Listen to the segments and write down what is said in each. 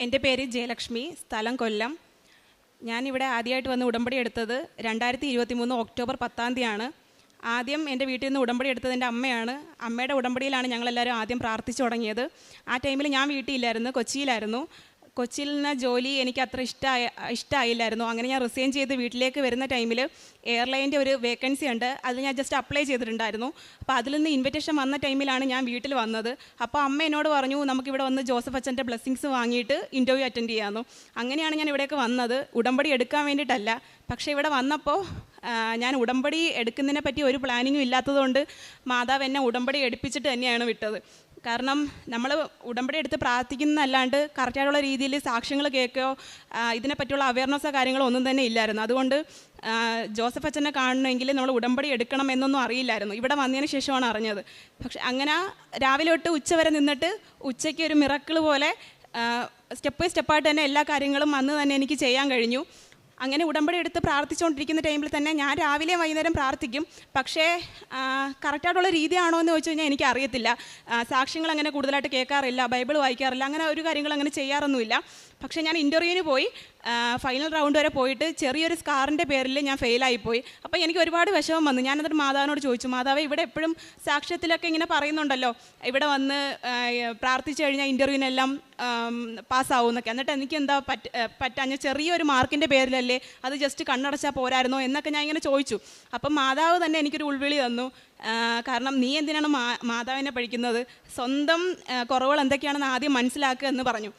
എന്റെ പേര് ജയലക്ഷ്മി സ്ഥലം കൊല്ലം. ഞാനിവിടെ ആദ്യമായിട്ട് വന്ന് ഉടമ്പടി എടുത്തത് രണ്ടായിരത്തി ഇരുപത്തി മൂന്ന് ഒക്ടോബർ പത്താം തീയതിയാണ്. ആദ്യം എന്റെ വീട്ടിൽ നിന്ന് ഉടമ്പടി എടുത്തത് എന്റെ അമ്മയാണ്. അമ്മയുടെ ഉടമ്പടിയിലാണ് ഞങ്ങളെല്ലാവരും ആദ്യം പ്രാർത്ഥിച്ചു തുടങ്ങിയത്. ആ ടൈമിൽ ഞാൻ വീട്ടിലില്ലായിരുന്നു കൊച്ചിയിലായിരുന്നു. കൊച്ചിയിൽ നിന്ന് ജോലി എനിക്ക് അത്ര ഇഷ്ടമായ ഇഷ്ടമായില്ലായിരുന്നു അങ്ങനെ ഞാൻ റിസൈൻ ചെയ്ത് വീട്ടിലേക്ക് വരുന്ന ടൈമിൽ എയർലൈന്റെ ഒരു വേക്കൻസി ഉണ്ട്. അത് ഞാൻ ജസ്റ്റ് അപ്ലൈ ചെയ്തിട്ടുണ്ടായിരുന്നു. അപ്പോൾ അതിൽ നിന്ന് ഇൻവിറ്റേഷൻ വന്ന ടൈമിലാണ് ഞാൻ വീട്ടിൽ വന്നത്. അപ്പോൾ അമ്മ എന്നോട് പറഞ്ഞു നമുക്കിവിടെ വന്ന് ജോസഫ് അച്ഛന്റെ ബ്ലെസ്സിങ്സ് വാങ്ങിയിട്ട് ഇന്റർവ്യൂ അറ്റൻഡ് ചെയ്യാമെന്നു അങ്ങനെയാണ് ഞാൻ ഇവിടേക്ക് വന്നത്. ഉടമ്പടി എടുക്കാൻ വേണ്ടിയിട്ടല്ല. പക്ഷേ ഇവിടെ വന്നപ്പോൾ ഞാൻ ഉടമ്പടി എടുക്കുന്നതിനെ പറ്റി ഒരു പ്ലാനിങ്ങും ഇല്ലാത്തതുകൊണ്ട് മാതാവ് എന്നെ ഉടമ്പടി എടുപ്പിച്ചിട്ട് തന്നെയാണ് വിട്ടത്. കാരണം നമ്മൾ ഉടമ്പടി എടുത്ത് പ്രാർത്ഥിക്കുന്നതല്ലാണ്ട് കറക്റ്റായിട്ടുള്ള രീതിയിൽ സാക്ഷ്യങ്ങൾ കേൾക്കുകയോ ഇതിനെപ്പറ്റിയുള്ള അവയർനെസ്സോ കാര്യങ്ങളോ ഒന്നും തന്നെ ഇല്ലായിരുന്നു. അതുകൊണ്ട് ജോസഫ് അച്ഛനെ കാണണമെങ്കിൽ നമ്മൾ ഉടമ്പടി എടുക്കണം എന്നൊന്നും അറിയില്ലായിരുന്നു. ഇവിടെ വന്നതിന് ശേഷമാണ് അറിഞ്ഞത്. പക്ഷെ അങ്ങനെ രാവിലെ തൊട്ട് ഉച്ച വരെ നിന്നിട്ട് ഉച്ചയ്ക്ക് ഒരു മിറക്കിൾ പോലെ സ്റ്റെപ്പ് ബൈ സ്റ്റെപ്പായിട്ട് തന്നെ എല്ലാ കാര്യങ്ങളും അന്ന് തന്നെ എനിക്ക് ചെയ്യാൻ കഴിഞ്ഞു. അങ്ങനെ ഉടമ്പടി എടുത്ത് പ്രാർത്ഥിച്ചുകൊണ്ടിരിക്കുന്ന ടൈമിൽ തന്നെ ഞാൻ രാവിലെ വൈകുന്നേരം പ്രാർത്ഥിക്കും. പക്ഷേ കറക്റ്റായിട്ടുള്ള രീതിയാണോ എന്ന് ചോദിച്ചു കഴിഞ്ഞാൽ എനിക്ക് അറിയത്തില്ല സാക്ഷ്യങ്ങൾ അങ്ങനെ കൂടുതലായിട്ട് കേൾക്കാറില്ല ബൈബിൾ വായിക്കാറില്ല അങ്ങനെ ഒരു കാര്യങ്ങൾ അങ്ങനെ ചെയ്യാറൊന്നുമില്ല. പക്ഷേ ഞാൻ ഇന്റർവ്യൂവിന് പോയി ഫൈനൽ റൗണ്ട് വരെ പോയിട്ട് ചെറിയൊരു സ്കാറിന്റെ പേരിൽ ഞാൻ ഫെയിലായിപ്പോയി അപ്പോൾ എനിക്ക് ഒരുപാട് വിഷമം വന്നു. ഞാൻ എന്നിട്ട് മാതാവിനോട് ചോദിച്ചു മാതാവ് ഇവിടെ എപ്പോഴും സാക്ഷ്യത്തിലൊക്കെ ഇങ്ങനെ പറയുന്നുണ്ടല്ലോ. ഇവിടെ വന്ന് പ്രാർത്ഥിച്ചു കഴിഞ്ഞാൽ ഇന്റർവ്യൂവിനെല്ലാം പാസ്സാവും എന്നൊക്കെ. എന്നിട്ട് എനിക്ക് എന്താ പറ്റ പറ്റാഞ്ഞ ചെറിയൊരു മാർക്കിന്റെ പേരിലല്ലേ അത് ജസ്റ്റ് കണ്ണടച്ചാൽ പോരായിരുന്നോ എന്നൊക്കെ ഞാൻ ഇങ്ങനെ ചോദിച്ചു. അപ്പം മാതാവ് തന്നെ എനിക്കൊരു ഉൾവിളി തന്നു. കാരണം നീ എന്തിനാണ് മാതാവിനെ പഠിക്കുന്നത്? സ്വന്തം കുറവുകൾ എന്തൊക്കെയാണെന്ന് ആദ്യം മനസ്സിലാക്കുക എന്ന് പറഞ്ഞു.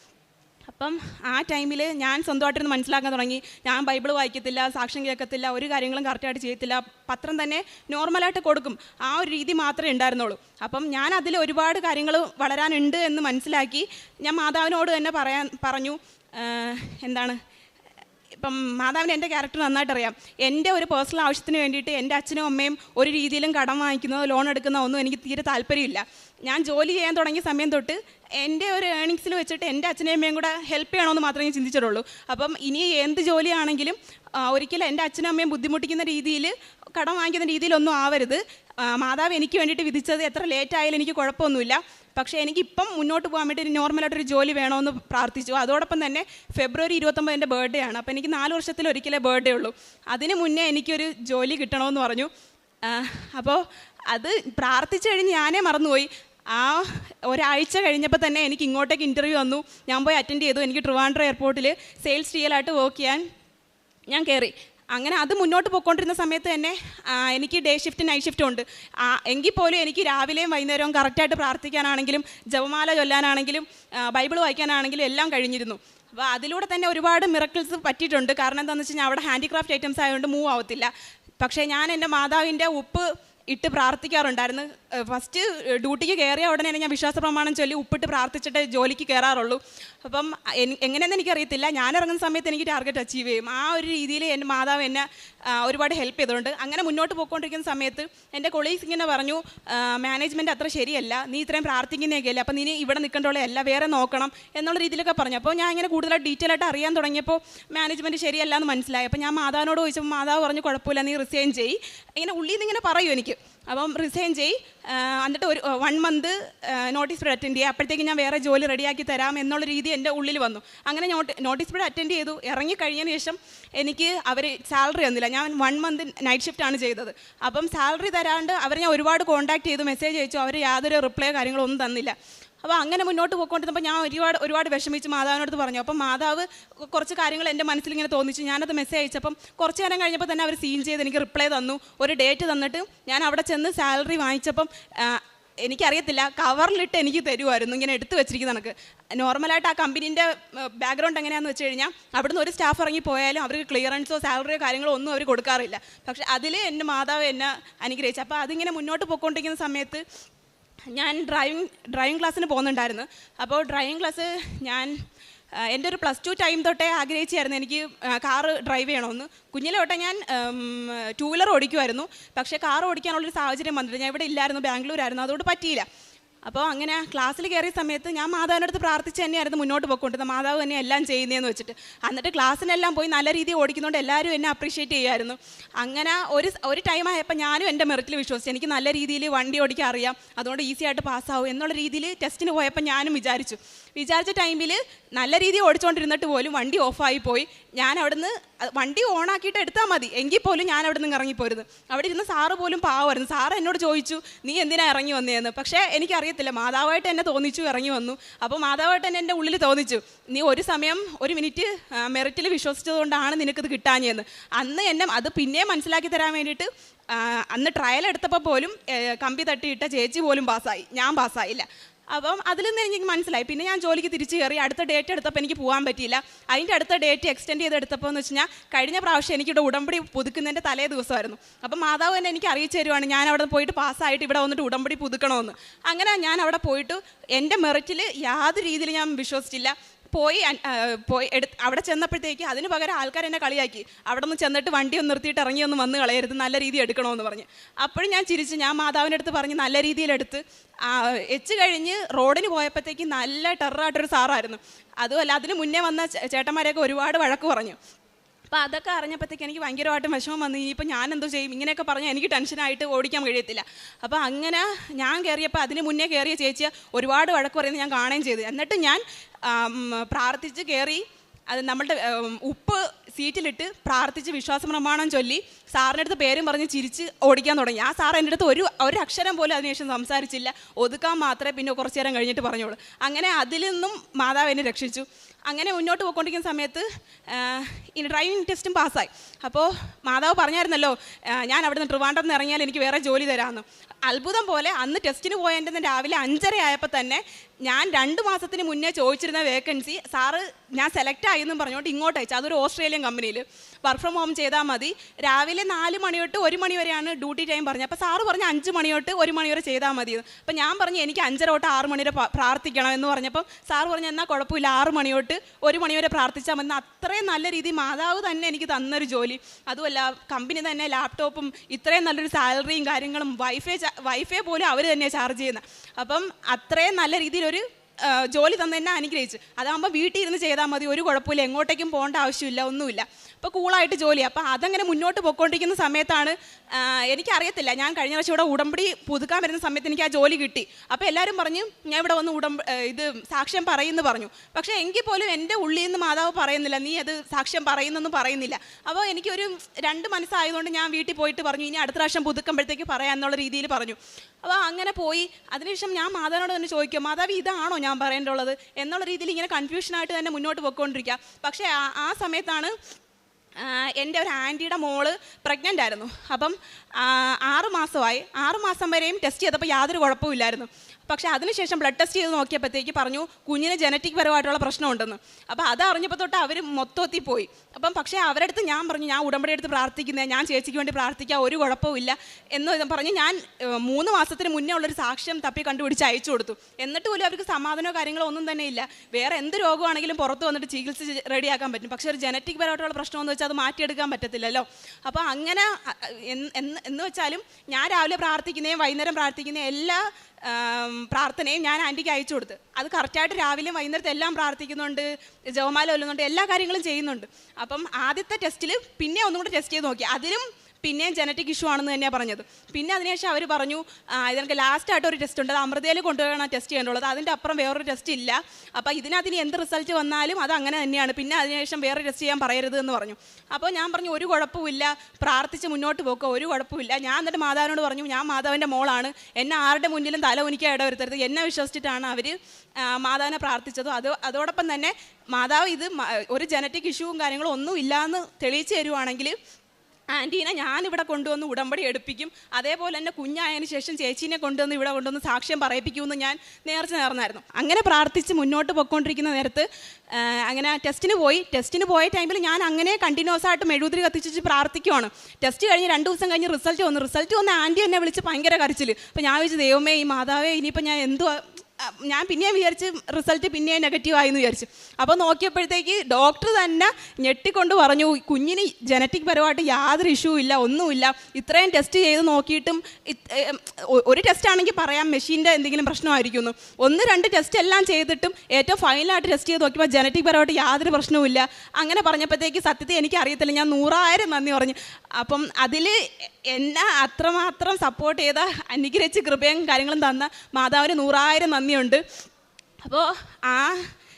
അപ്പം ആ ടൈമിൽ ഞാൻ സ്വന്തമായിട്ടിരുന്ന് മനസ്സിലാക്കാൻ തുടങ്ങി. ഞാൻ ബൈബിൾ വായിക്കത്തില്ല സാക്ഷ്യം കേൾക്കത്തില്ല ഒരു കാര്യങ്ങളും കറക്റ്റായിട്ട് ചെയ്യത്തില്ല. പത്രം തന്നെ നോർമലായിട്ട് കൊടുക്കും. ആ ഒരു രീതി മാത്രമേ ഉണ്ടായിരുന്നുള്ളൂ. അപ്പം ഞാൻ അതിൽ ഒരുപാട് കാര്യങ്ങൾ വളരാനുണ്ട് എന്ന് മനസ്സിലാക്കി. ഞാൻ മാതാവിനോട് തന്നെ പറയാൻ പറഞ്ഞു. എന്താണ്? ഇപ്പം മാതാവിന് എന്റെ ക്യാരക്ടർ നന്നായിട്ട് അറിയാം എന്റെ ഒരു പേഴ്സണൽ ആവശ്യത്തിന് വേണ്ടിയിട്ട് എന്റെ അച്ഛനും അമ്മയും ഒരു രീതിയിലും കടം വാങ്ങിക്കുന്നതോ ലോൺ എടുക്കുന്നതോ ഒന്നും എനിക്ക് തീരെ താല്പര്യമില്ല. ഞാൻ ജോലി ചെയ്യാൻ തുടങ്ങിയ സമയം തൊട്ട് എന്റെ ഒരു ഏണിങ്സിൽ വെച്ചിട്ട് എന്റെ അച്ഛനെയും അമ്മയും കൂടെ ഹെൽപ്പ് ചെയ്യണമെന്ന് മാത്രമേ ഞാൻ ചിന്തിച്ചിട്ടുള്ളൂ. അപ്പം ഇനി എന്ത് ജോലിയാണെങ്കിലും ഒരിക്കലും എന്റെ അച്ഛനും അമ്മയും ബുദ്ധിമുട്ടിക്കുന്ന രീതിയിൽ കടം വാങ്ങിക്കുന്ന രീതിയിലൊന്നും ആവരുത്. മാതാവ് എനിക്ക് വേണ്ടിയിട്ട് വിധിച്ചത് എത്ര ലേറ്റ് ആയാലും എനിക്ക് കുഴപ്പമൊന്നുമില്ല. പക്ഷേ എനിക്കിപ്പം മുന്നോട്ട് പോകാൻ വേണ്ടി ഒരു നോർമലായിട്ടൊരു ജോലി വേണമെന്ന് പ്രാർത്ഥിച്ചു. അതോടൊപ്പം തന്നെ ഫെബ്രുവരി ഇരുപത്തൊമ്പത് എന്റെ ബർത്ത്ഡേ ആണ്. അപ്പോൾ എനിക്ക് നാല് വർഷത്തിൽ ഒരിക്കലേ ബർത്ത്ഡേ ഉള്ളൂ. അതിന് മുന്നേ എനിക്കൊരു ജോലി കിട്ടണമെന്ന് പറഞ്ഞു. അപ്പോൾ അത് പ്രാർത്ഥിച്ചു കഴിഞ്ഞ് ഞാനേ മറന്നുപോയി. ആ ഒരാഴ്ച കഴിഞ്ഞപ്പോൾ തന്നെ എനിക്ക് ഇങ്ങോട്ടേക്ക് ഇന്റർവ്യൂ വന്നു. ഞാൻ പോയി അറ്റൻഡ് ചെയ്തു. എനിക്ക് ട്രിവാൻഡ്രം എയർപോർട്ടിൽ സെയിൽസ് ഡിയലായിട്ട് വർക്ക് ചെയ്യാൻ ഞാൻ കയറി അങ്ങനെ അത് മുന്നോട്ട് പോയിക്കൊണ്ടിരുന്ന സമയത്ത് തന്നെ എനിക്ക് ഡേ ഷിഫ്റ്റ് നൈറ്റ് ഷിഫ്റ്റും ഉണ്ട്. എങ്കിൽ പോലും എനിക്ക് രാവിലെയും വൈകുന്നേരവും കറക്റ്റായിട്ട് പ്രാർത്ഥിക്കാനാണെങ്കിലും ജപമാല ചൊല്ലാനാണെങ്കിലും ബൈബിൾ വായിക്കാനാണെങ്കിലും എല്ലാം കഴിഞ്ഞിരുന്നു. അപ്പോൾ അതിലൂടെ തന്നെ ഒരുപാട് മിറക്കിൾസ് പറ്റിയിട്ടുണ്ട്. കാരണം എന്താണെന്ന് വെച്ച് കഴിഞ്ഞാൽ അവിടെ ഹാൻഡിക്രാഫ്റ്റ് ഐറ്റംസ് ആയതുകൊണ്ട് മൂവ് ആവത്തില്ല. പക്ഷേ ഞാൻ എന്റെ മാതാവിന്റെ ഉപ്പ് ഇട്ട് പ്രാർത്ഥിക്കാറുണ്ടായിരുന്നു. ഫസ്റ്റ് ഡ്യൂട്ടിക്ക് കയറിയ ഉടനെ ഞാൻ വിശ്വാസ പ്രമാണം ചൊല്ലി ഉപ്പിട്ട് പ്രാർത്ഥിച്ചിട്ട് ജോലിക്ക് കയറാറുള്ളൂ അപ്പം എങ്ങനെയെന്ന് എനിക്കറിയത്തില്ല. ഞാൻ ഇറങ്ങുന്ന സമയത്ത് എനിക്ക് ടാർഗറ്റ് അച്ചീവ് ചെയ്യും. ആ ഒരു രീതിയിൽ എന്റെ മാതാവ് എന്നെ ഒരുപാട് ഹെൽപ്പ് ചെയ്തിട്ടുണ്ട്. അങ്ങനെ മുന്നോട്ട് പോയിക്കൊണ്ടിരിക്കുന്ന സമയത്ത് എന്റെ കൊളീഗ്സ് ഇങ്ങനെ പറഞ്ഞു മാനേജ്മെന്റ് അത്ര ശരിയല്ല. നീ ഇത്രയും പ്രാർത്ഥിക്കുന്നതൊക്കെ അല്ലേ? അപ്പം നീ ഇവിടെ നിൽക്കേണ്ടോളല്ല വേറെ നോക്കണം. എന്നുള്ള രീതിയിലൊക്കെ പറഞ്ഞു. അപ്പോൾ ഞാൻ ഇങ്ങനെ കൂടുതലായിട്ട് ഡീറ്റെയിൽ ആയിട്ട് അറിയാൻ തുടങ്ങിയപ്പോൾ മാനേജ്മെന്റ് ശരിയല്ല എന്ന് മനസ്സിലായി. അപ്പോൾ ഞാൻ മാതാവിനോട് ചോദിച്ചപ്പോൾ മാതാവ് പറഞ്ഞു കുഴപ്പമില്ല നീ റിസൈൻ ചെയ്യ്. ഇങ്ങനെ ഉള്ളിൽ നിന്ന് ഇങ്ങനെ പറയൂ എനിക്ക്. അപ്പം റിസൈൻ ചെയ്. എന്നിട്ട് ഒരു one month notice period attend ചെയ്യുക. അപ്പോഴത്തേക്ക് ഞാൻ വേറെ ജോലി റെഡിയാക്കി തരാം എന്നുള്ള രീതി എന്റെ ഉള്ളിൽ വന്നു. അങ്ങനെ നോട്ടീസ് പീരീഡ് അറ്റൻഡ് ചെയ്തു. ഇറങ്ങി കഴിഞ്ഞതിന് ശേഷം എനിക്ക് അവർ സാലറി തന്നില്ല. ഞാൻ വൺ മന്ത് നൈറ്റ് ഷിഫ്റ്റാണ് ചെയ്തത്. അപ്പം സാലറി തരാണ്ട് അവർ ഞാൻ ഒരുപാട് കോൺടാക്ട് ചെയ്തു മെസ്സേജ് അയച്ചു. അവർ യാതൊരു റിപ്ലൈ കാര്യങ്ങളൊന്നും തന്നില്ല. അപ്പോൾ അങ്ങനെ മുന്നോട്ട് പോയിക്കൊണ്ടിരുന്നപ്പോൾ ഞാൻ ഒരുപാട് ഒരുപാട് വിഷമിച്ച് മാതാവിനോട് പറഞ്ഞു. അപ്പം മാതാവ് കുറച്ച് കാര്യങ്ങൾ എന്റെ മനസ്സിൽ ഇങ്ങനെ തോന്നിച്ചു. ഞാനത് മെസ്സേജ് അയച്ചപ്പം കുറച്ച് നേരം കഴിഞ്ഞപ്പോൾ തന്നെ അവർ സീൻ ചെയ്ത് എനിക്ക് റിപ്ലൈ തന്നു. ഒരു ഡേറ്റ് തന്നിട്ട് ഞാൻ അവിടെ ചെന്ന് സാലറി വാങ്ങിച്ചപ്പം എനിക്കറിയത്തില്ല കവറിലിട്ട് എനിക്ക് തരുമായിരുന്നു ഇങ്ങനെ എടുത്തു വെച്ചിരിക്കുന്ന കണക്ക്. നോർമലായിട്ട് ആ കമ്പനീന്റെ ബാക്ക്ഗ്രൗണ്ട് എങ്ങനെയാണെന്ന് വെച്ച് കഴിഞ്ഞാൽ അവിടുന്ന് ഒരു സ്റ്റാഫ് ഇറങ്ങി പോയാലും അവർക്ക് ക്ലിയറൻസോ സാലറിയോ കാര്യങ്ങളോ ഒന്നും അവർ കൊടുക്കാറില്ല. പക്ഷേ അതിൽ എന്റെ മാതാവ് എന്നെ അനുഗ്രഹിച്ചു. അപ്പോൾ അതിങ്ങനെ മുന്നോട്ട് പോയിക്കൊണ്ടിരിക്കുന്ന സമയത്ത് ഞാൻ ഡ്രൈവിംഗ് ഡ്രൈവിംഗ് ക്ലാസ്സിന് പോകുന്നുണ്ടായിരുന്നു. അപ്പോൾ ഡ്രൈവിംഗ് ക്ലാസ് ഞാൻ എന്റെ ഒരു പ്ലസ് ടു ടൈം തൊട്ടേ ആഗ്രഹിച്ചായിരുന്നു എനിക്ക് കാറ് ഡ്രൈവ് ചെയ്യണമെന്ന്. കുഞ്ഞിലെ തൊട്ടേ ഞാൻ ടൂ വീലർ ഓടിക്കുമായിരുന്നു പക്ഷേ കാർ ഓടിക്കാനുള്ളൊരു സാഹചര്യം വന്നിട്ട് ഞാൻ ഇവിടെ ഇല്ലായിരുന്നു ബാംഗ്ലൂരായിരുന്നു. അതുകൊണ്ട് പറ്റിയില്ല. അപ്പോൾ അങ്ങനെ ക്ലാസ്സിൽ കയറിയ സമയത്ത് ഞാൻ മാതാവിന്റെ അടുത്ത് പ്രാർത്ഥിച്ച് തന്നെയായിരുന്നു മുന്നോട്ട് പോയിക്കൊണ്ടിരുന്നത്. മാതാവ് തന്നെ എല്ലാം ചെയ്യുന്നതെന്ന് വെച്ചിട്ട്. എന്നിട്ട് ക്ലാസ്സിനെല്ലാം പോയി നല്ല രീതിയിൽ ഓടിക്കുന്നതുകൊണ്ട് എല്ലാവരും എന്നെ അപ്രീഷിയേറ്റ് ചെയ്യുമായിരുന്നു അങ്ങനെ ഒരു ഒരു ടൈം ആയപ്പോൾ ഞാനും എന്റെ മെറിറ്റിൽ വിശ്വസിച്ചു. എനിക്ക് നല്ല രീതിയിൽ വണ്ടി ഓടിക്കാൻ അറിയാം. അതുകൊണ്ട് ഈസി ആയിട്ട് പാസ്സാവും എന്നുള്ള രീതിയിൽ ടെസ്റ്റിന് പോയപ്പോൾ ഞാനും വിചാരിച്ചു. വിചാരിച്ച ടൈമിൽ നല്ല രീതിയിൽ ഓടിച്ചുകൊണ്ടിരുന്നിട്ട് പോലും വണ്ടി ഓഫായി പോയി. ഞാൻ അവിടുന്ന് വണ്ടി ഓണാക്കിയിട്ട് എടുത്താൽ മതി. എങ്കിൽ പോലും ഞാൻ അവിടെ നിന്ന് ഇറങ്ങിപ്പോരുത്. അവിടെ ഇരുന്ന് സാറ് പോലും പാവമായിരുന്നു സാറ് എന്നോട് ചോദിച്ചു നീ എന്തിനാ ഇറങ്ങി വന്നതെന്ന് പക്ഷേ എനിക്കറിയത്തില്ല. മാതാവായിട്ട് എന്നെ തോന്നിച്ചു ഇറങ്ങി വന്നു. അപ്പോൾ മാതാവായിട്ട് എന്നെ എന്റെ ഉള്ളിൽ തോന്നിച്ചു നീ ഒരു സമയം ഒരു മിനിറ്റ് മെറിറ്റിൽ വിശ്വസിച്ചതുകൊണ്ടാണ് നിനക്കിത് കിട്ടാഞ്ഞതെന്ന് അന്ന് എന്നെ അത് പിന്നെ മനസ്സിലാക്കി തരാൻ വേണ്ടിയിട്ട് അന്ന് ട്രയൽ എടുത്തപ്പോൾ പോലും കമ്പി തട്ടിയിട്ട ചേച്ചി പോലും പാസ്സായി. ഞാൻ പാസ്സായില്ല. അപ്പം അതിൽ നിന്ന് എനിക്ക് മനസ്സിലായി. പിന്നെ ഞാൻ ജോലിക്ക് തിരിച്ചു കയറി അടുത്ത ഡേറ്റ് എടുത്തപ്പോൾ എനിക്ക് പോകാൻ പറ്റിയില്ല. അതിന്റെ അടുത്ത ഡേറ്റ് എക്സ്റ്റെൻഡ് ചെയ്ത് എടുത്തപ്പോൾ എന്ന് വെച്ച് കഴിഞ്ഞാൽ കഴിഞ്ഞ പ്രാവശ്യം എനിക്കിവിടെ ഉടമ്പടി പുതുക്കുന്നതിന്റെ തലേ ദിവസമായിരുന്നു. അപ്പം മാതാവ് തന്നെ എനിക്ക് അറിയിച്ചു തരുവാണ്. ഞാൻ അവിടെ പോയിട്ട് പാസ്സായിട്ട് ഇവിടെ വന്നിട്ട് ഉടമ്പടി പുതുക്കണമെന്ന്. അങ്ങനെ ഞാൻ അവിടെ പോയിട്ട് എന്റെ മെറിറ്റിൽ യാതൊരു രീതിയിൽ ഞാൻ വിശ്വസിച്ചില്ല. പോയി പോയി എടുത്ത് അവിടെ ചെന്നപ്പോഴത്തേക്ക് അതിന് പകരം ആൾക്കാർ എന്നെ കളിയാക്കി. അവിടെ നിന്ന് ചെന്നിട്ട് വണ്ടി ഒന്ന് നിർത്തിയിട്ട് ഇറങ്ങി ഒന്ന് വന്ന് കളയരുത് നല്ല രീതിയിൽ എടുക്കണമെന്ന് പറഞ്ഞ്. അപ്പോഴും ഞാൻ ചിരിച്ച് ഞാൻ മാതാവിന്റെ അടുത്ത് പറഞ്ഞ് നല്ല രീതിയിലെടുത്ത് എച്ച് കഴിഞ്ഞ് റോഡിന് പോയപ്പോഴത്തേക്ക് നല്ല ടെററായിട്ടൊരു സാറായിരുന്നു. അതുമല്ല അതിന് മുന്നേ വന്ന ചേട്ടന്മാരെയൊക്കെ ഒരുപാട് വഴക്ക് പറഞ്ഞു. അപ്പോൾ അതൊക്കെ അറിഞ്ഞപ്പോഴത്തേക്ക് എനിക്ക് ഭയങ്കരമായിട്ട് വിഷമം വന്നു. ഇനിയിപ്പോൾ ഞാൻ എന്തോ ചെയ്യും? ഇങ്ങനെയൊക്കെ പറഞ്ഞാൽ എനിക്ക് ടെൻഷനായിട്ട് ഓടിക്കാൻ കഴിയത്തില്ല. അപ്പോൾ അങ്ങനെ ഞാൻ കയറിയപ്പോൾ അതിന് മുന്നേ കയറിയ ചേച്ചിയെ ഒരുപാട് വഴക്ക് പറയുന്നത് ഞാൻ കാണുകയും ചെയ്തു. എന്നിട്ട് ഞാൻ പ്രാർത്ഥിച്ച് കയറി അത് നമ്മളുടെ ഉപ്പ് സീറ്റിലിട്ട് പ്രാർത്ഥിച്ച് വിശ്വാസ പ്രമാണം ചൊല്ലി സാറിന്റെ അടുത്ത് പേരും പറഞ്ഞ് ചിരിച്ച് ഓടിക്കാൻ തുടങ്ങി. ആ സാർ എന്റെ അടുത്ത് ഒരു ഒരു അക്ഷരം പോലും അതിനുശേഷം സംസാരിച്ചില്ല. ഒതുക്കാൻ മാത്രമേ പിന്നെ കുറച്ച് നേരം കഴിഞ്ഞിട്ട് പറഞ്ഞോളൂ. അങ്ങനെ അതിൽ നിന്നും മാതാവ് എന്നെ രക്ഷിച്ചു. അങ്ങനെ മുന്നോട്ട് പോയിക്കൊണ്ടിരിക്കുന്ന സമയത്ത് ഇനി ഡ്രൈവിംഗ് ടെസ്റ്റും പാസ്സായി. അപ്പോൾ മാതാവ് പറഞ്ഞായിരുന്നല്ലോ ഞാൻ അവിടെ നിന്ന് ട്രിവാൻഡ്രം നിന്ന് ഇറങ്ങിയാൽ എനിക്ക് വേറെ ജോലി തരാമെന്ന്. അത്ഭുതം പോലെ അന്ന് ടെസ്റ്റിന് പോയതിന്റെ രാവിലെ അഞ്ചര ആയപ്പോൾ തന്നെ ഞാൻ രണ്ട് മാസത്തിന് മുന്നേ ചോദിച്ചിരുന്ന വേക്കൻസി സാറ് ഞാൻ സെലക്ട് ആയി എന്നും പറഞ്ഞുകൊണ്ട് ഇങ്ങോട്ട് അയച്ചു. അതൊരു ഓസ്ട്രേലിയൻ കമ്പനിയിൽ വർക്ക് ഫ്രം ഹോം ചെയ്താൽ മതി. രാവിലെ നാല് മണി തൊട്ട് ഒരു മണി വരെയാണ് ഡ്യൂട്ടി ടൈം പറഞ്ഞത്. അപ്പോൾ സാറ് പറഞ്ഞ് അഞ്ച് മണി തൊട്ട് ഒരു മണി വരെ ചെയ്താൽ മതി. അപ്പോൾ ഞാൻ പറഞ്ഞു എനിക്ക് അഞ്ചര തൊട്ട് ആറ് മണി വരെ പ്രാർത്ഥിക്കണം എന്ന് പറഞ്ഞപ്പം സാറ് പറഞ്ഞു എന്നാൽ കുഴപ്പമില്ല ആറ് മണി തൊട്ട് ഒരു മണി വരെ പ്രാർത്ഥിച്ചാൽ മതി അത്രയും നല്ല രീതി മാതാവ് തന്നെ എനിക്ക് തന്നൊരു ജോലി. അതുമല്ല കമ്പനി തന്നെ ലാപ്ടോപ്പും ഇത്രയും നല്ലൊരു സാലറിയും കാര്യങ്ങളും വൈഫൈ വൈഫൈ പോലും അവർ തന്നെയാണ് ചാർജ് ചെയ്യുന്നത് അപ്പം അത്രയും നല്ല രീതിയിലൊരു ജോലി തന്നെ അനുഗ്രഹിച്ച്. അതാകുമ്പോൾ വീട്ടിൽ ഇരുന്ന് ചെയ്താൽ മതി. ഒരു കുഴപ്പമില്ല. എങ്ങോട്ടേക്കും പോകേണ്ട ആവശ്യമില്ല. ഒന്നുമില്ല. അപ്പോൾ കൂളായിട്ട് ജോലി അപ്പോൾ അതങ്ങനെ മുന്നോട്ട് പോയിക്കൊണ്ടിരിക്കുന്ന സമയത്താണ് എനിക്കറിയത്തില്ല. ഞാൻ കഴിഞ്ഞ പ്രാവശ്യം ഇവിടെ ഉടമ്പടി പുതുക്കാൻ വരുന്ന സമയത്ത് എനിക്ക് ആ ജോലി കിട്ടി. അപ്പോൾ എല്ലാവരും പറഞ്ഞു ഞാൻ ഇവിടെ വന്ന് ഉടമ്പ ഇത് സാക്ഷ്യം പറയുന്നു പറഞ്ഞു. പക്ഷേ എങ്കിൽ പോലും എന്റെ ഉള്ളിൽ നിന്ന് മാതാവ് പറയുന്നില്ല നീ അത് സാക്ഷ്യം പറയുന്നൊന്നും പറയുന്നില്ല. അപ്പോൾ എനിക്കൊരു രണ്ട് മനസ്സായതുകൊണ്ട് ഞാൻ വീട്ടിൽ പോയിട്ട് പറഞ്ഞു ഇനി അടുത്ത പ്രാവശ്യം പുതുക്കുമ്പോഴത്തേക്ക് പറയാമെന്നുള്ള രീതിയിൽ പറഞ്ഞു. അപ്പോൾ അങ്ങനെ പോയി. അതിനുശേഷം ഞാൻ മാതാവിനോട് തന്നെ ചോദിക്കും മാതാവ് ഇതാണോ ഞാൻ പറയേണ്ടുള്ളത് എന്നുള്ള രീതിയിൽ ഇങ്ങനെ കൺഫ്യൂഷനായിട്ട് തന്നെ മുന്നോട്ട് പോയിക്കൊണ്ടിരിക്കുക പക്ഷേ ആ- സമയത്താണ് എന്റെ ഒരു ആന്റിയുടെ മോൾ പ്രഗ്നന്റ് ആയിരുന്നു. അപ്പം ആറുമാസമായി ആറ് മാസമായി. മാസം വരെയും ടെസ്റ്റ് ചെയ്തപ്പോൾ യാതൊരു കുഴപ്പമില്ലായിരുന്നു പക്ഷേ അതിനുശേഷം ബ്ലഡ് ടെസ്റ്റ് ചെയ്ത് നോക്കിയപ്പോഴത്തേക്ക് പറഞ്ഞു കുഞ്ഞിന് ജനറ്റിക് പരമായിട്ടുള്ള പ്രശ്നമുണ്ടെന്ന്. അപ്പോൾ അത് അറിഞ്ഞപ്പോൾ തൊട്ട് അവർ മൊത്തത്തിൽ പോയി. അപ്പം പക്ഷേ അവരുടെ അടുത്ത് ഞാൻ പറഞ്ഞു ഞാൻ ഉടമ്പടി എടുത്ത് പ്രാർത്ഥിക്കുന്നത് ഞാൻ ചേച്ചിക്ക് വേണ്ടി പ്രാർത്ഥിക്കാം ഒരു കുഴപ്പമില്ല എന്ന് പറഞ്ഞ് ഞാൻ മൂന്ന് മാസത്തിന് മുന്നേ ഉള്ളൊരു സാക്ഷ്യം തപ്പി കണ്ടുപിടിച്ച് അയച്ചു കൊടുത്തു. എന്നിട്ട് പോലും അവർക്ക് സമാധാനമോ കാര്യങ്ങളോ ഒന്നും തന്നെ ഇല്ല. വേറെ എന്ത് രോഗമാണെങ്കിലും പുറത്ത് വന്നിട്ട് ചികിത്സ റെഡിയാക്കാൻ പറ്റും. പക്ഷേ ഒരു ജനറ്റിക് പരമായിട്ടുള്ള പ്രശ്നം എന്ന് വെച്ചാൽ അത് മാറ്റിയെടുക്കാൻ പറ്റത്തില്ലല്ലോ. അപ്പോൾ അങ്ങനെ എന്ന് വെച്ചാലും ഞാൻ രാവിലെ പ്രാർത്ഥിക്കുന്നതും വൈകുന്നേരം പ്രാർത്ഥിക്കുന്നതും എല്ലാ പ്രാർത്ഥനയും ഞാൻ ആന്റിക്ക് അയച്ചു കൊടുത്ത്. അത് കറക്റ്റായിട്ട് രാവിലെയും വൈകുന്നേരത്തെ എല്ലാം പ്രാർത്ഥിക്കുന്നുണ്ട് ജവമാല കൊല്ലുന്നുണ്ട് എല്ലാ കാര്യങ്ങളും ചെയ്യുന്നുണ്ട്. അപ്പം ആദ്യത്തെ ടെസ്റ്റിൽ പിന്നെ ഒന്നും കൂടെ ടെസ്റ്റ് ചെയ്ത് നോക്കി. അതിലും പിന്നെയും ജനറ്റിക് ഇഷ്യൂ ആണെന്ന് തന്നെയാണ് പറഞ്ഞത്. പിന്നെ അതിനുശേഷം അവർ പറഞ്ഞു ഇതിനൊക്കെ ലാസ്റ്റ് ആയിട്ട് ഒരു ടെസ്റ്റ് ഉണ്ട്. അത് അമൃതയിൽ കൊണ്ടുപോകണം ടെസ്റ്റ് ചെയ്യേണ്ടുള്ളത് അതിന്റെ അപ്പുറം വേറൊരു ടെസ്റ്റ് ഇല്ല. അപ്പോൾ ഇതിനകത്തിന് എന്ത് റിസൾട്ട് വന്നാലും അത് അങ്ങനെ തന്നെയാണ്. പിന്നെ അതിനുശേഷം വേറെ ടെസ്റ്റ് ചെയ്യാൻ പറയരുത് എന്ന് പറഞ്ഞു. അപ്പോൾ ഞാൻ പറഞ്ഞു ഒരു കുഴപ്പമില്ല പ്രാർത്ഥിച്ച് മുന്നോട്ട് പോക്കുക ഒരു കുഴപ്പമില്ല ഞാൻ എന്നിട്ട് മാതാവിനോട് പറഞ്ഞു ഞാൻ മാതാവിന്റെ മോളാണ്. എന്നെ ആരുടെ മുന്നിലും തല ഉനിക്കാൻ ഇടവരുത്തരുത്. എന്നെ വിശ്വസിച്ചിട്ടാണ് അവർ മാതാവിനെ പ്രാർത്ഥിച്ചതും. അത് അതോടൊപ്പം തന്നെ മാതാവ് ഇത് ഒരു ജനറ്റിക് ഇഷ്യൂവും കാര്യങ്ങളും ഒന്നും ഇല്ലയെന്ന് തെളിയിച്ചു തരുവാണെങ്കിൽ ആന്റീനെ ഞാനിവിടെ കൊണ്ടുവന്ന് ഉടമ്പടി എടുപ്പിക്കും. അതേപോലെ തന്നെ കുഞ്ഞായതിനു ശേഷം ചേച്ചീനെ കൊണ്ടുവന്ന് ഇവിടെ കൊണ്ടുവന്ന് സാക്ഷ്യം പറയിപ്പിക്കുമെന്ന് ഞാൻ നേർച്ച നേർന്നായിരുന്നു. അങ്ങനെ പ്രാർത്ഥിച്ച് മുന്നോട്ട് പൊയ്ക്കൊണ്ടിരിക്കുന്ന നേരത്ത് അങ്ങനെ ടെസ്റ്റിന് പോയി. ടെസ്റ്റിന് പോയ ടൈമിൽ ഞാൻ അങ്ങനെ കണ്ടിന്യൂസ് ആയിട്ട് മെഴുകുതിരി കത്തിച്ച് പ്രാർത്ഥിക്കുവാണ്. ടെസ്റ്റ് കഴിഞ്ഞ് രണ്ട് ദിവസം കഴിഞ്ഞ് റിസൾട്ട് വന്നു. റിസൾട്ട് വന്ന് ആന്റി എന്നെ വിളിച്ച് ഭയങ്കര കരച്ചിൽ അപ്പോൾ ഞാൻ വിളിച്ച് ദൈവമേ ഈ മാതാവേ ഇനിയിപ്പോൾ ഞാൻ എന്തുവാ ഞാൻ പിന്നെയും വിചാരിച്ച് റിസൾട്ട് പിന്നെയും നെഗറ്റീവ് ആയെന്ന് വിചാരിച്ചു. അപ്പോൾ നോക്കിയപ്പോഴത്തേക്ക് ഡോക്ടർ തന്നെ ഞെട്ടിക്കൊണ്ട് പറഞ്ഞു കുഞ്ഞിന് ജനറ്റിക് പരമായിട്ട് യാതൊരു ഇഷ്യൂ ഇല്ല ഒന്നുമില്ല. ഇത്രയും ടെസ്റ്റ് ചെയ്ത് നോക്കിയിട്ടും ഒരു ടെസ്റ്റ് ആണെങ്കിൽ പറയാം മെഷീന്റെ എന്തെങ്കിലും പ്രശ്നമായിരിക്കുന്നു ഒന്ന് രണ്ട് ടെസ്റ്റ് എല്ലാം ചെയ്തിട്ടും ഏറ്റവും ഫൈനലായിട്ട് ടെസ്റ്റ് ചെയ്ത് നോക്കിയപ്പോൾ ജനറ്റിക് പരമായിട്ട് യാതൊരു പ്രശ്നവുമില്ല. അങ്ങനെ പറഞ്ഞപ്പോഴത്തേക്ക് സത്യത്തെ എനിക്ക് അറിയത്തില്ല ഞാൻ നൂറായിരം നന്ദി പറഞ്ഞു. അപ്പം അതിൽ എന്നെ അത്രമാത്രം സപ്പോർട്ട് ചെയ്ത അനുഗ്രഹിച്ച് കൃപയും കാര്യങ്ങളും തന്ന മാതാവിന് നൂറായിരം നന്ദിയുണ്ട്. അപ്പോൾ ആ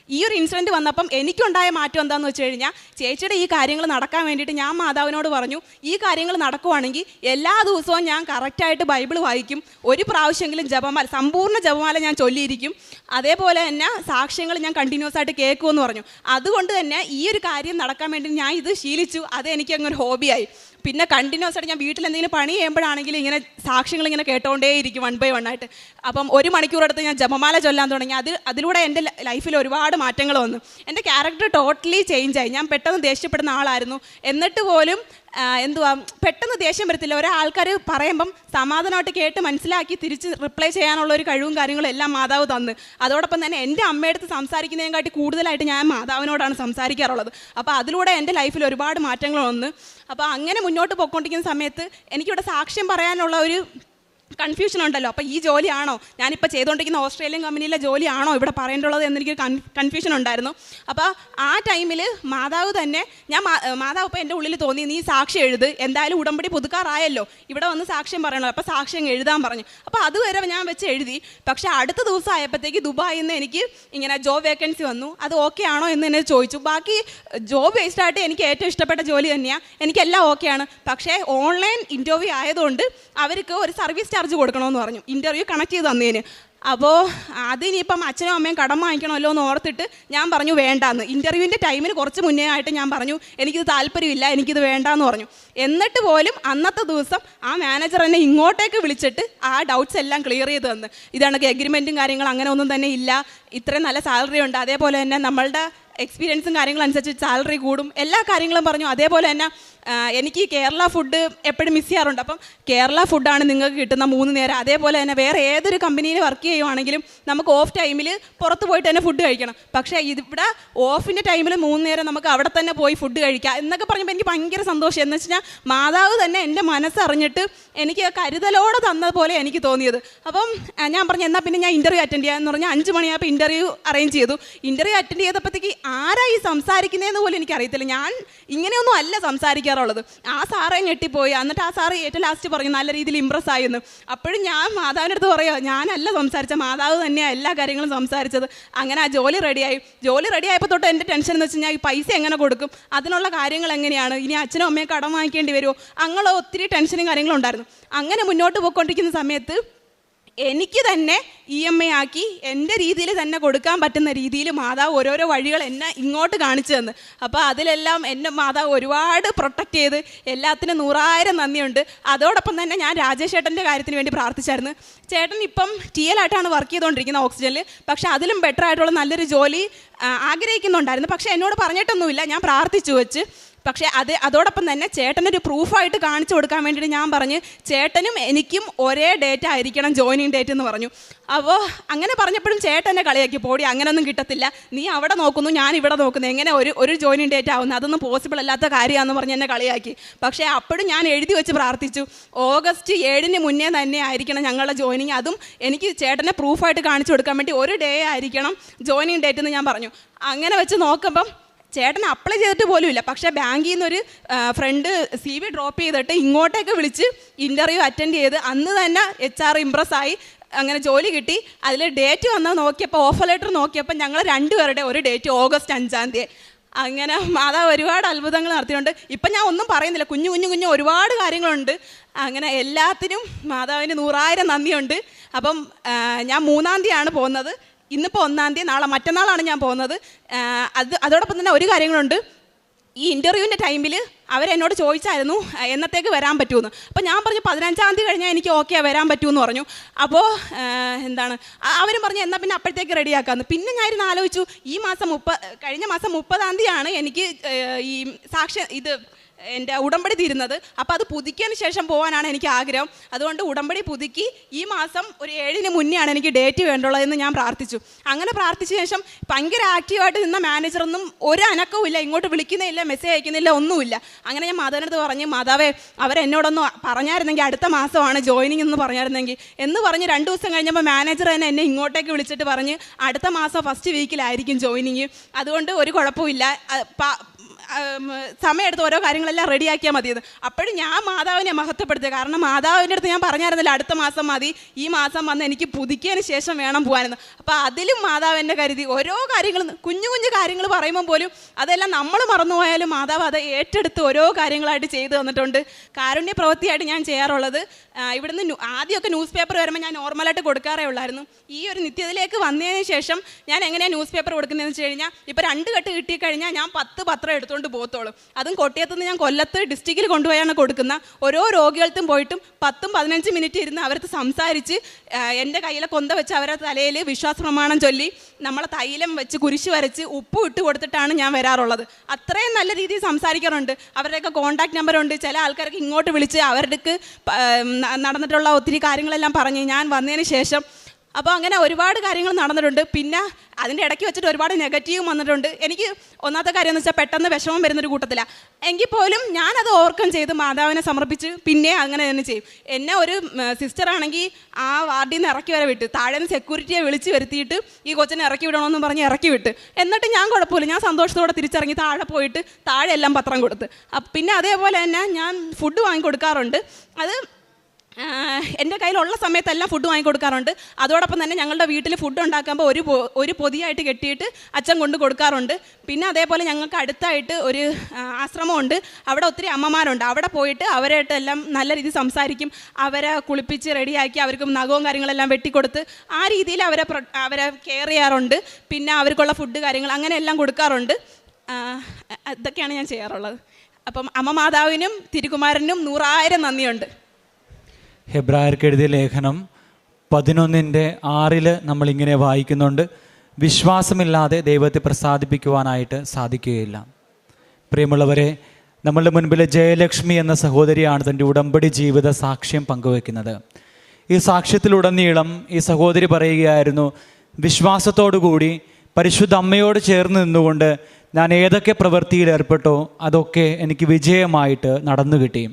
ഈ ഒരു ഇൻസിഡന്റ് വന്നപ്പം എനിക്കുണ്ടായ മാറ്റം എന്താണെന്ന് വെച്ച് കഴിഞ്ഞാൽ ചേച്ചിയുടെ ഈ കാര്യങ്ങൾ നടക്കാൻ വേണ്ടിയിട്ട് ഞാൻ മാതാവിനോട് പറഞ്ഞു ഈ കാര്യങ്ങൾ നടക്കുവാണെങ്കിൽ എല്ലാ ദിവസവും ഞാൻ കറക്റ്റായിട്ട് ബൈബിൾ വായിക്കും ഒരു പ്രാവശ്യമെങ്കിലും ജപമാല സമ്പൂർണ ജപമാല ഞാൻ ചൊല്ലിയിരിക്കും അതേപോലെ തന്നെ സാക്ഷ്യങ്ങൾ ഞാൻ കണ്ടിന്യൂസ് ആയിട്ട് കേൾക്കുമെന്ന് പറഞ്ഞു. അതുകൊണ്ട് തന്നെ ഈ ഒരു കാര്യം നടക്കാൻ വേണ്ടി ഞാൻ ഇത് ശീലിച്ചു അത് എനിക്ക് അങ്ങ് ഒരു ഹോബിയായി പിന്നെ കണ്ടിന്യൂസ് ആയിട്ട് ഞാൻ വീട്ടിൽ എന്തെങ്കിലും പണി ചെയ്യുമ്പോഴാണെങ്കിൽ ഇങ്ങനെ സാക്ഷ്യങ്ങൾ ഇങ്ങനെ കേട്ടോണ്ടേ ഇരിക്കും വൺ ബൈ വൺ ആയിട്ട്. അപ്പം ഒരു മണിക്കൂർ എടുത്ത് ഞാൻ ജപമാല ചൊല്ലാൻ തുടങ്ങി. അത് അതിലൂടെ എന്റെ ലൈഫിൽ ഒരുപാട് മാറ്റങ്ങൾ വന്നു. എന്റെ ക്യാരക്ടർ ടോട്ടലി ചേഞ്ചായി ഞാൻ പെട്ടെന്ന് ദേഷ്യപ്പെടുന്ന ആളായിരുന്നു. എന്നിട്ട് പോലും എന്തുവാ പെട്ടെന്ന് ദേഷ്യം വരത്തില്ല. ഒരാൾക്കാർ പറയുമ്പം സമാധാനമായിട്ട് കേട്ട് മനസ്സിലാക്കി തിരിച്ച് റിപ്ലൈ ചെയ്യാനുള്ള ഒരു കഴിവും കാര്യങ്ങളും എല്ലാം മാതാവ് തന്ന്. അതോടൊപ്പം തന്നെ എന്റെ അമ്മയടുത്ത് സംസാരിക്കുന്നതിനെക്കാട്ടി കൂടുതലായിട്ട് ഞാൻ മാതാവിനോടാണ് സംസാരിക്കാറുള്ളത്. അപ്പോൾ അതിലൂടെ എന്റെ ലൈഫിൽ ഒരുപാട് മാറ്റങ്ങൾ വന്ന്. അപ്പോൾ അങ്ങനെ മുന്നോട്ട് പോയിക്കൊണ്ടിരിക്കുന്ന സമയത്ത് എനിക്കിവിടെ സാക്ഷ്യം പറയാനുള്ള ഒരു കൺഫ്യൂഷൻ ഉണ്ടല്ലോ. അപ്പോൾ ഈ ജോലിയാണോ? ഞാനിപ്പോൾ ചെയ്തുകൊണ്ടിരിക്കുന്ന ഓസ്ട്രേലിയൻ കമ്പനിയിലെ ജോലിയാണോ ഇവിടെ പറയേണ്ടുള്ളത് എന്നെനിക്ക് കൺഫ്യൂഷൻ ഉണ്ടായിരുന്നു. അപ്പോൾ ആ ടൈമിൽ മാതാവ് തന്നെ ഞാൻ മാതാവ് ഇപ്പോൾ എന്റെ ഉള്ളിൽ തോന്നി നീ സാക്ഷ്യം എഴുത്. എന്തായാലും ഉടമ്പടി പുതുക്കാറായല്ലോ. ഇവിടെ വന്ന് സാക്ഷ്യം പറയണല്ലോ. അപ്പോൾ സാക്ഷ്യം എഴുതാൻ പറഞ്ഞു. അപ്പോൾ അതുവരെ ഞാൻ വെച്ച് എഴുതി. പക്ഷേ അടുത്ത ദിവസം ആയപ്പോഴത്തേക്ക് ദുബായിൽ നിന്ന് എനിക്ക് ഇങ്ങനെ ജോബ് വേക്കൻസി വന്നു. അത് ഓക്കെ ആണോ എന്ന് എന്നെ ചോദിച്ചു. ബാക്കി ജോബ് ബേസ്ഡ് ആയിട്ട് എനിക്ക് ഏറ്റവും ഇഷ്ടപ്പെട്ട ജോലി തന്നെയാണ് എനിക്കെല്ലാം ഓക്കെയാണ് പക്ഷേ ഓൺലൈൻ ഇന്റർവ്യൂ ആയതുകൊണ്ട് അവർക്ക് ഒരു സർവീസ് ചാർജ് കൊടുക്കണമെന്ന് പറഞ്ഞു. ഇന്റർവ്യൂ കണക്ട് ചെയ്ത് തന്നേന്. അപ്പോൾ അതിനിപ്പം അച്ഛനും അമ്മയും കടം വാങ്ങിക്കണമല്ലോ എന്ന് ഓർത്തിട്ട് ഞാൻ പറഞ്ഞു വേണ്ടാന്ന്. ഇന്റർവ്യൂവിന്റെ ടൈമിന് കുറച്ച് മുന്നേ ആയിട്ട് ഞാൻ പറഞ്ഞു എനിക്കിത് താല്പര്യമില്ല എനിക്കിത് വേണ്ടാന്ന് പറഞ്ഞു. എന്നിട്ട് പോലും അന്നത്തെ ദിവസം ആ മാനേജർ എന്നെ ഇങ്ങോട്ടേക്ക് വിളിച്ചിട്ട് ആ ഡൗട്ട്സ് എല്ലാം ക്ലിയർ ചെയ്ത് തന്ന്. ഇതാണ് എഗ്രിമെന്റും കാര്യങ്ങളും അങ്ങനെ ഒന്നും തന്നെ ഇല്ല. ഇത്രയും നല്ല സാലറി ഉണ്ട്. അതേപോലെ തന്നെ നമ്മളുടെ എക്സ്പീരിയൻസും കാര്യങ്ങളും അനുസരിച്ച് സാലറി കൂടും. എല്ലാ കാര്യങ്ങളും പറഞ്ഞു. അതേപോലെ തന്നെ എനിക്ക് കേരള ഫുഡ് എപ്പോഴും മിസ് ചെയ്യാറുണ്ട്. അപ്പം കേരള ഫുഡാണ് നിങ്ങൾക്ക് കിട്ടുന്ന മൂന്ന് നേരം. അതേപോലെ തന്നെ വേറെ ഏതൊരു കമ്പനിയിൽ വർക്ക് ചെയ്യുവാണെങ്കിലും നമുക്ക് ഓഫ് ടൈമിൽ പുറത്ത് പോയിട്ട് തന്നെ ഫുഡ് കഴിക്കണം. പക്ഷേ ഇവിടെ ഓഫിന്റെ ടൈമിൽ മൂന്ന് നേരം നമുക്ക് അവിടെ തന്നെ പോയി ഫുഡ് കഴിക്കാം എന്നൊക്കെ പറഞ്ഞപ്പോൾ എനിക്ക് ഭയങ്കര സന്തോഷം. എന്ന് വെച്ചാൽ മാതാവ് തന്നെ എന്റെ മനസ്സറിഞ്ഞിട്ട് എനിക്ക് കരുതലോടെ തന്നതുപോലെ എനിക്ക് തോന്നിയത്. അപ്പം ഞാൻ പറഞ്ഞു എന്നാൽ പിന്നെ ഞാൻ ഇന്റർവ്യൂ അറ്റൻഡ് ചെയ്യാമെന്ന് പറഞ്ഞാൽ അഞ്ച് മണിയായപ്പോൾ ഇന്റർവ്യൂ അറേഞ്ച് ചെയ്തു. ഇന്റർവ്യൂ അറ്റൻഡ് ചെയ്തപ്പോഴത്തേക്ക് ആരായി സംസാരിക്കുന്നതെന്ന് പോലും എനിക്കറിയത്തില്ല. ഞാൻ ഇങ്ങനെയൊന്നും അല്ല സംസാരിക്കാറുള്ളത്. ആ സാറേ ഞെട്ടിപ്പോയി. എന്നിട്ട് ആ സാറ് ഏറ്റവും ലാസ്റ്റ് പറഞ്ഞു നല്ല രീതിയിൽ ഇമ്പ്രസ് ആയെന്ന്. അപ്പോഴും ഞാൻ മാതാവിന്റെ അടുത്ത് പറയുക ഞാനല്ല സംസാരിച്ച മാതാവ് തന്നെയാണ് എല്ലാ കാര്യങ്ങളും സംസാരിച്ചത്. അങ്ങനെ ആ ജോലി റെഡിയായി ജോലി റെഡി ആയപ്പോൾ തൊട്ട് എന്റെ ടെൻഷൻ എന്ന് വെച്ച് കഴിഞ്ഞാൽ ഈ പൈസ എങ്ങനെ കൊടുക്കും? അതിനുള്ള കാര്യങ്ങൾ എങ്ങനെയാണ്? ഇനി അച്ഛനും അമ്മയും കടം വാങ്ങിക്കേണ്ടി വരുമോ? അങ്ങനെ ഒത്തിരി ടെൻഷനും കാര്യങ്ങളും ഉണ്ടായിരുന്നു. അങ്ങനെ മുന്നോട്ട് പോയിക്കൊണ്ടിരിക്കുന്ന സമയത്ത് എനിക്ക് തന്നെ ഇ എം ഐ ആക്കി എന്റെ രീതിയിൽ തന്നെ കൊടുക്കാൻ പറ്റുന്ന രീതിയിൽ മാതാവ് ഓരോരോ വഴികൾ എന്നെ ഇങ്ങോട്ട് കാണിച്ചു തന്നു. അപ്പോൾ അതിലെല്ലാം എന്നെ മാതാവ് ഒരുപാട് പ്രൊട്ടക്റ്റ് ചെയ്ത് എല്ലാത്തിനും നൂറായിരം നന്ദിയുണ്ട്. അതോടൊപ്പം തന്നെ ഞാൻ രാജേഷ് ചേട്ടന്റെ കാര്യത്തിന് വേണ്ടി പ്രാർത്ഥിച്ചായിരുന്നു. ചേട്ടൻ ഇപ്പം ടി ആയിട്ടാണ് വർക്ക് ചെയ്തുകൊണ്ടിരിക്കുന്നത് ഓക്സിജനിൽ പക്ഷേ അതിലും ബെറ്റർ ആയിട്ടുള്ള നല്ലൊരു ജോലി ആഗ്രഹിക്കുന്നുണ്ടായിരുന്നു. പക്ഷേ എന്നോട് പറഞ്ഞിട്ടൊന്നുമില്ല. ഞാൻ പ്രാർത്ഥിച്ചു വെച്ച്. പക്ഷേ അത് അതോടൊപ്പം തന്നെ ചേട്ടനൊരു പ്രൂഫായിട്ട് കാണിച്ചു കൊടുക്കാൻ വേണ്ടിയിട്ട് ഞാൻ പറഞ്ഞ് ചേട്ടനും എനിക്കും ഒരേ ഡേറ്റ് ആയിരിക്കണം ജോയിനിങ് ഡേറ്റ് എന്ന് പറഞ്ഞു. അപ്പോൾ അങ്ങനെ പറഞ്ഞപ്പോഴും ചേട്ടനെ കളിയാക്കി പോടി അങ്ങനെയൊന്നും കിട്ടത്തില്ല. നീ അവിടെ നോക്കുന്നു ഞാൻ ഇവിടെ നോക്കുന്നു. എങ്ങനെ ഒരു ഒരു ജോയിനിങ് ഡേറ്റ് ആവുന്നു? അതൊന്നും പോസിബിൾ അല്ലാത്ത കാര്യമാണെന്ന് പറഞ്ഞ് എന്നെ കളിയാക്കി. പക്ഷേ അപ്പോഴും ഞാൻ എഴുതി വെച്ച് പ്രാർത്ഥിച്ചു. ഓഗസ്റ്റ് ഏഴിന് മുന്നേ തന്നെ ആയിരിക്കണം ഞങ്ങളുടെ ജോയിനിങ് അതും എനിക്ക് ചേട്ടനെ പ്രൂഫായിട്ട് കാണിച്ചു കൊടുക്കാൻ വേണ്ടി ഒരു ഡേ ആയിരിക്കണം ജോയിനിങ് ഡേറ്റ് എന്ന് ഞാൻ പറഞ്ഞു. അങ്ങനെ വെച്ച് നോക്കുമ്പം ചേട്ടൻ അപ്ലൈ ചെയ്തിട്ട് പോലും ഇല്ല പക്ഷേ ബാങ്കിൽ നിന്നൊരു ഫ്രണ്ട് സി വി ഡ്രോപ്പ് ചെയ്തിട്ട് ഇങ്ങോട്ടേക്ക് വിളിച്ച് ഇന്റർവ്യൂ അറ്റൻഡ് ചെയ്ത് അന്ന് തന്നെ എച്ച് ആർ ഇമ്പ്രസ്സായി അങ്ങനെ ജോലി കിട്ടി. അതിൽ ഡേറ്റ് വന്നാൽ നോക്കിയപ്പോൾ ഓഫർ ലെറ്റർ നോക്കിയപ്പോൾ ഞങ്ങൾ രണ്ടുപേരുടെ ഒരു ഡേറ്റ് ഓഗസ്റ്റ് അഞ്ചാം തീയതി. അങ്ങനെ മാതാ ഒരുപാട് അത്ഭുതങ്ങൾ നടത്തിയിട്ടുണ്ട്. ഇപ്പം ഞാൻ ഒന്നും പറയുന്നില്ല. കുഞ്ഞു കുഞ്ഞു കുഞ്ഞു ഒരുപാട് കാര്യങ്ങളുണ്ട്. അങ്ങനെ എല്ലാത്തിനും മാതാവിന് നൂറായിരം നന്ദിയുണ്ട്. അപ്പം ഞാൻ മൂന്നാം തീയതിയാണ് പോകുന്നത്. ഇന്നിപ്പോൾ ഒന്നാം തീയതി നാളെ മറ്റന്നാളാണ് ഞാൻ പോകുന്നത്. അത് അതോടൊപ്പം തന്നെ ഒരു കാര്യങ്ങളുണ്ട്. ഈ ഇന്റർവ്യൂവിന്റെ ടൈമിൽ അവരെന്നോട് ചോദിച്ചായിരുന്നു എന്നത്തേക്ക് വരാൻ പറ്റുമെന്ന് അപ്പോൾ ഞാൻ പറഞ്ഞു പതിനഞ്ചാം തീയതി കഴിഞ്ഞാൽ എനിക്ക് ഓക്കെ വരാൻ പറ്റുമെന്ന് പറഞ്ഞു. അപ്പോൾ എന്താണ് അവരും പറഞ്ഞു എന്നാൽ പിന്നെ അപ്പോഴത്തേക്ക് റെഡിയാക്കാമെന്ന് പിന്നെ ഞാനിരുന്ന് ആലോചിച്ചു ഈ മാസം മുപ്പ കഴിഞ്ഞ മാസം മുപ്പതാം തീയതിയാണ് എനിക്ക് ഈ സാക്ഷ്യ ഇത് എന്റെ ഉടമ്പടി തീരുന്നത്. അപ്പോൾ അത് പുതുക്കിയതിന് ശേഷം പോകാനാണ് എനിക്ക് ആഗ്രഹം. അതുകൊണ്ട് ഉടമ്പടി പുതുക്കി ഈ മാസം ഒരു ഏഴിന് മുന്നെയാണ് എനിക്ക് ഡേറ്റ് വേണ്ടുള്ളതെന്ന് ഞാൻ പ്രാർത്ഥിച്ചു. അങ്ങനെ പ്രാർത്ഥിച്ച ശേഷം ഭയങ്കര ആക്റ്റീവായിട്ട് നിന്ന മാനേജറൊന്നും ഒരു അനക്കവും ഇല്ല. ഇങ്ങോട്ട് വിളിക്കുന്നില്ല മെസ്സേജ് അയക്കുന്നില്ല ഒന്നുമില്ല. അങ്ങനെ ഞാൻ മാതാവിനടുത്ത് പറഞ്ഞ് മാതാവേ അവരെന്നോടൊന്ന് പറഞ്ഞായിരുന്നെങ്കിൽ അടുത്ത മാസമാണ് ജോയിനിങ് എന്ന് പറഞ്ഞായിരുന്നെങ്കിൽ എന്ന് പറഞ്ഞ് രണ്ട് ദിവസം കഴിഞ്ഞപ്പോൾ മാനേജർ തന്നെ എന്നെ ഇങ്ങോട്ടേക്ക് വിളിച്ചിട്ട് പറഞ്ഞ് അടുത്ത മാസം ഫസ്റ്റ് വീക്കിലായിരിക്കും ജോയിനിങ് അതുകൊണ്ട് ഒരു കുഴപ്പമില്ല സമയമെടുത്ത് ഓരോ കാര്യങ്ങളെല്ലാം റെഡിയാക്കിയാൽ മതിയെന്ന് അപ്പോഴും ഞാൻ മാതാവിനെ മഹത്വപ്പെടുത്തുക. കാരണം മാതാവിന്റെ അടുത്ത് ഞാൻ പറഞ്ഞായിരുന്നില്ല അടുത്ത മാസം മതി. ഈ മാസം വന്ന് എനിക്ക് പുതുക്കിയതിന് ശേഷം വേണം പോകാനെന്ന്. അപ്പോൾ അതിലും മാതാവിന്റെ കരുതി. ഓരോ കാര്യങ്ങളും കുഞ്ഞു കുഞ്ഞു കാര്യങ്ങൾ പറയുമ്പോൾ പോലും അതെല്ലാം നമ്മൾ മറന്നുപോയാലും മാതാവ് അത് ഏറ്റെടുത്ത് ഓരോ കാര്യങ്ങളായിട്ട് ചെയ്തു തന്നിട്ടുണ്ട്. കാരുണ്യ പ്രവൃത്തിയായിട്ട് ഞാൻ ചെയ്യാറുള്ളത്. ഇവിടുന്ന് ആദ്യമൊക്കെ ന്യൂസ് പേപ്പർ വരുമ്പോൾ ഞാൻ നോർമലായിട്ട് കൊടുക്കാറേ ഉള്ളായിരുന്നു. ഈ ഒരു നിത്യത്തിലേക്ക് വന്നതിന് ശേഷം ഞാൻ എങ്ങനെയാണ് ന്യൂസ് പേപ്പർ കൊടുക്കുന്നതെന്ന് വെച്ച് കഴിഞ്ഞാൽ ഇപ്പോൾ രണ്ട് കെട്ട് കിട്ടിക്കഴിഞ്ഞാൽ ഞാൻ പത്ത് പത്രം എടുത്തുകൊണ്ട് പോകത്തോളും അതും കൊട്ടിയത്തുനിന്ന് ഞാൻ കൊല്ലത്ത് ഡിസ്ട്രിക്റ്റിൽ കൊണ്ടുപോയാണ് കൊടുക്കുന്ന. ഓരോ രോഗികൾക്കും പോയിട്ടും പത്തും പതിനഞ്ച് മിനിറ്റ് ഇരുന്ന് അവർക്ക് സംസാരിച്ച് എന്റെ കയ്യിലെ കൊന്ത വെച്ച് അവരെ തലയിൽ വിശ്വാസ പ്രമാണം ചൊല്ലി നമ്മളെ തൈലം വെച്ച് കുരിശ് വരച്ച് ഉപ്പ് ഇട്ട് കൊടുത്തിട്ടാണ് ഞാൻ വരാറുള്ളത്. അത്രയും നല്ല രീതിയിൽ സംസാരിക്കാറുണ്ട്. അവരുടെയൊക്കെ കോൺടാക്ട് നമ്പറുണ്ട് ചില ആൾക്കാർക്ക് ഇങ്ങോട്ട് വിളിച്ച് അവരുടെ നടന്നിട്ടുള്ള ഒത്തിരി കാര്യങ്ങളെല്ലാം പറഞ്ഞ് ഞാൻ വന്നതിന് ശേഷം അപ്പോൾ അങ്ങനെ ഒരുപാട് കാര്യങ്ങൾ നടന്നിട്ടുണ്ട്. പിന്നെ അതിന്റെ ഇടയ്ക്ക് വെച്ചിട്ട് ഒരുപാട് നെഗറ്റീവും വന്നിട്ടുണ്ട്. എനിക്ക് ഒന്നാമത്തെ കാര്യം എന്ന് വെച്ചാൽ പെട്ടെന്ന് വിഷമം വരുന്നൊരു കൂട്ടത്തിലാണ് എങ്കിൽ പോലും ഞാനത് ഓവർകം ചെയ്ത് മാതാവിനെ സമർപ്പിച്ച് പിന്നെ അങ്ങനെ തന്നെ ചെയ്യും. എന്നെ ഒരു സിസ്റ്റർ ആണെങ്കിൽ ആ വാർഡിൽ നിന്ന് ഇറക്കി വരെ വിട്ട് താഴെ സെക്യൂരിറ്റിയെ വിളിച്ച് വരുത്തിയിട്ട് ഈ കൊച്ചിനെ ഇറക്കി വിടണമെന്ന് പറഞ്ഞ് ഇറക്കി വിട്ട്. എന്നിട്ട് ഞാൻ കുഴപ്പമില്ല. ഞാൻ സന്തോഷത്തോടെ തിരിച്ചിറങ്ങി താഴെ പോയിട്ട് താഴെ എല്ലാം പത്രം കൊടുത്ത്. പിന്നെ അതേപോലെ തന്നെ ഞാൻ ഫുഡ് വാങ്ങി കൊടുക്കാറുണ്ട് അത് എന്റെ കയ്യിലുള്ള സമയത്തെല്ലാം ഫുഡ് വാങ്ങിക്കൊടുക്കാറുണ്ട്. അതോടൊപ്പം തന്നെ ഞങ്ങളുടെ വീട്ടിൽ ഫുഡ് ഉണ്ടാക്കുമ്പോൾ ഒരു ഒരു പൊതിയായിട്ട് കെട്ടിയിട്ട് അച്ഛൻ കൊണ്ട് കൊടുക്കാറുണ്ട്. പിന്നെ അതേപോലെ ഞങ്ങൾക്ക് അടുത്തായിട്ട് ഒരു ആശ്രമമുണ്ട്. അവിടെ ഒത്തിരി അമ്മമാരുണ്ട്. അവിടെ പോയിട്ട് അവരായിട്ട് എല്ലാം നല്ല രീതിയിൽ സംസാരിക്കും. അവരെ കുളിപ്പിച്ച് റെഡിയാക്കി അവർക്കും നഖവും കാര്യങ്ങളെല്ലാം വെട്ടിക്കൊടുത്ത് ആ രീതിയിൽ അവരെ അവരെ കെയർ ചെയ്യാറുണ്ട്. പിന്നെ അവർക്കുള്ള ഫുഡ് കാര്യങ്ങൾ അങ്ങനെയെല്ലാം കൊടുക്കാറുണ്ട്. ഇതൊക്കെയാണ് ഞാൻ ചെയ്യാറുള്ളത്. അപ്പം അമ്മ മാതാവിനും തിരുകുമാരനും നൂറായിരം നന്ദിയുണ്ട്. ഹെബ്രായർക്ക് എഴുതിയ ലേഖനം പതിനൊന്നിന്റെ ആറിൽ നമ്മളിങ്ങനെ വായിക്കുന്നുണ്ട്. വിശ്വാസമില്ലാതെ ദൈവത്തെ പ്രസാദിപ്പിക്കുവാനായിട്ട് സാധിക്കുകയില്ല. പ്രിയമുള്ളവരെ നമ്മളുടെ മുൻപിൽ ജയലക്ഷ്മി എന്ന സഹോദരിയാണ് തന്റെ ഉടമ്പടി ജീവിത സാക്ഷ്യം പങ്കുവെക്കുന്നത് ഈ സാക്ഷ്യത്തിലുടനീളം ഈ സഹോദരി പറയുകയായിരുന്നു വിശ്വാസത്തോടുകൂടി പരിശുദ്ധ അമ്മയോട് ചേർന്ന് നിന്നുകൊണ്ട് ഞാൻ ഏതൊക്കെ പ്രവൃത്തിയിൽ ഏർപ്പെട്ടോ അതൊക്കെ എനിക്ക് വിജയമായിട്ട് നടന്നു കിട്ടി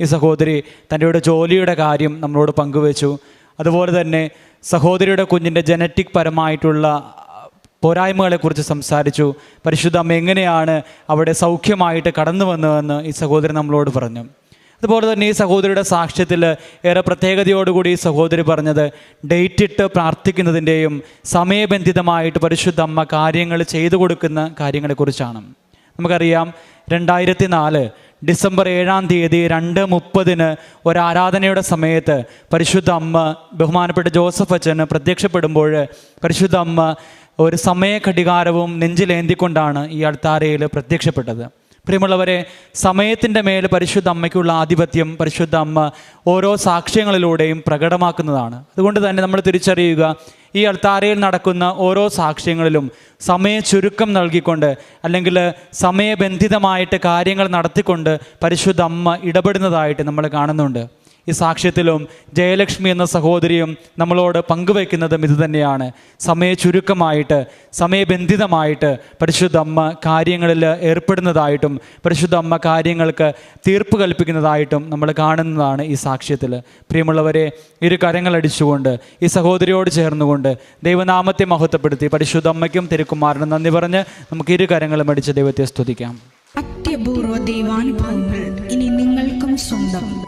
ഈ സഹോദരി തന്റെ ജോലിയുടെ കാര്യം നമ്മളോട് പങ്കുവച്ചു. അതുപോലെ തന്നെ സഹോദരിയുടെ കുഞ്ഞിന്റെ ജനറ്റിക് പരമായിട്ടുള്ള പോരായ്മകളെക്കുറിച്ച് സംസാരിച്ചു. പരിശുദ്ധ അമ്മ എങ്ങനെയാണ് അവിടെ സൗഖ്യമായിട്ട് കടന്നു വന്നതെന്ന് ഈ സഹോദരി നമ്മളോട് പറഞ്ഞു. അതുപോലെ തന്നെ ഈ സഹോദരിയുടെ സാക്ഷ്യത്തിൽ ഏറെ പ്രത്യേകതയോടുകൂടി ഈ സഹോദരി പറഞ്ഞത് ഡേറ്റ് ഇട്ട് പ്രാർത്ഥിക്കുന്നതിന്റെയും സമയബന്ധിതമായിട്ട് പരിശുദ്ധ അമ്മ കാര്യങ്ങൾ ചെയ്തു കൊടുക്കുന്ന കാര്യങ്ങളെക്കുറിച്ചാണ്. നമുക്കറിയാം രണ്ടായിരത്തി നാല് ഡിസംബർ ഏഴാം തീയതി രണ്ട് മുപ്പതിന് ഒരു ആരാധനയുടെ സമയത്ത് പരിശുദ്ധ അമ്മ ബഹുമാനപ്പെട്ട ജോസഫ് അച്ഛന് പ്രത്യക്ഷപ്പെടുമ്പോൾ പരിശുദ്ധ അമ്മ ഒരു സമയ ഘടികാരവും നെഞ്ചിലേന്തിക്കൊണ്ടാണ് ഈ അൾത്താരയിൽ പ്രത്യക്ഷപ്പെട്ടത്. പ്രിയമുള്ളവരെ സമയത്തിന്റെ മേൽ പരിശുദ്ധ അമ്മയ്ക്കുള്ള ആധിപത്യം പരിശുദ്ധ അമ്മ ഓരോ സാക്ഷ്യങ്ങളിലൂടെയും പ്രകടമാക്കുന്നതാണ്. അതുകൊണ്ട് തന്നെ നമ്മൾ തിരിച്ചറിയുക ഈ അൾത്താരയിൽ നടക്കുന്ന ഓരോ സാക്ഷ്യങ്ങളിലും സമയ ചുരുക്കം നൽകിക്കൊണ്ട് അല്ലെങ്കിൽ സമയബന്ധിതമായിട്ട് കാര്യങ്ങൾ നടത്തിക്കൊണ്ട് പരിശുദ്ധ അമ്മ ഇടപെടുന്നതായിട്ട് നമ്മൾ കാണുന്നുണ്ട്. ഈ സാക്ഷ്യത്തിലും ജയലക്ഷ്മി എന്ന സഹോദരിയും നമ്മളോട് പങ്കുവയ്ക്കുന്നതും ഇത് തന്നെയാണ്. സമയ ചുരുക്കമായിട്ട് സമയബന്ധിതമായിട്ട് പരിശുദ്ധ അമ്മ കാര്യങ്ങളിൽ ഏർപ്പെടുന്നതായിട്ടും പരിശുദ്ധ അമ്മ കാര്യങ്ങൾക്ക് തീർപ്പ് കൽപ്പിക്കുന്നതായിട്ടും നമ്മൾ കാണുന്നതാണ് ഈ സാക്ഷ്യത്തിൽ. പ്രിയമുള്ളവരെ ഇരു കരങ്ങളടിച്ചുകൊണ്ട് ഈ സഹോദരിയോട് ചേർന്നുകൊണ്ട് ദൈവനാമത്തെ മഹത്വപ്പെടുത്തി പരിശുദ്ധ അമ്മയ്ക്കും തിരുക്കുമാരനും നന്ദി പറഞ്ഞ് നമുക്ക് ഇരു കരങ്ങളും അടിച്ച് ദൈവത്തെ സ്തുതിക്കാം. അത്യപൂർവ ദൈവാനുഭവങ്ങൾ ഇനി നിങ്ങൾക്കും സ്വന്തം.